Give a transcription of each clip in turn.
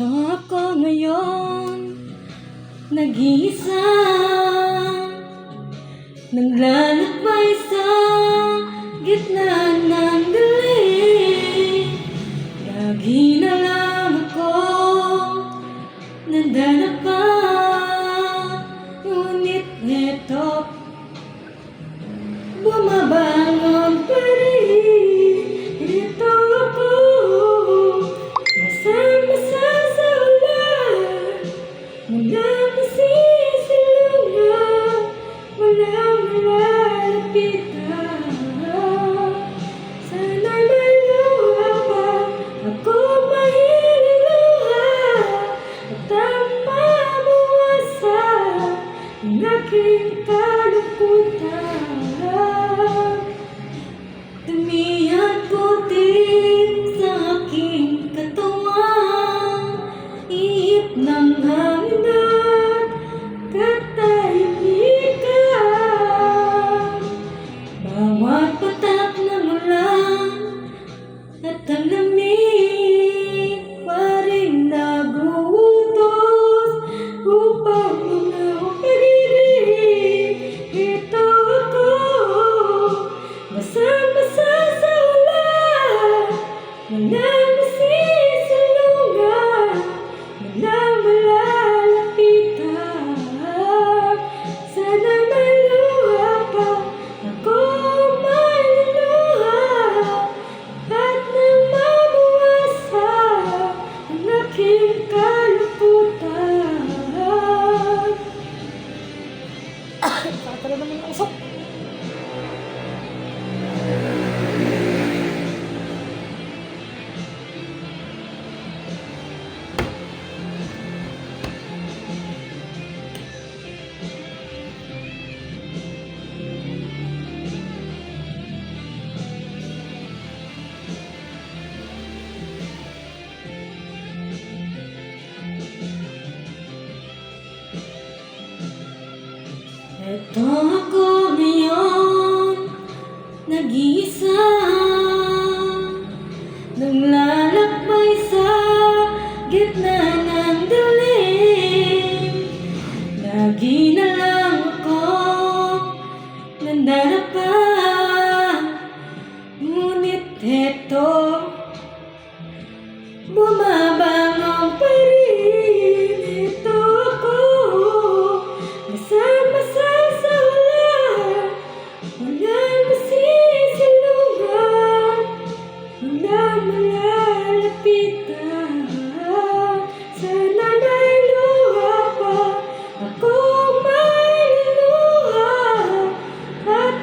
Ito ako ngayon, nag-iisa. Naglalakbay sa gitna ng dilim Lagi na lang ako nandalapa Ngunit neto, bumabangon aking kalungkutan Dumi at putik sa aking katawan Ihip ng hangin one. Ito ako ngayon, nag-iisa. Naglalakbay sa gitna ng dilim Lagi na lang ako nandarapa Ngunit eto, bumabangon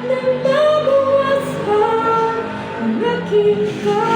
At nang mabuwasan Ang aking kaluluwa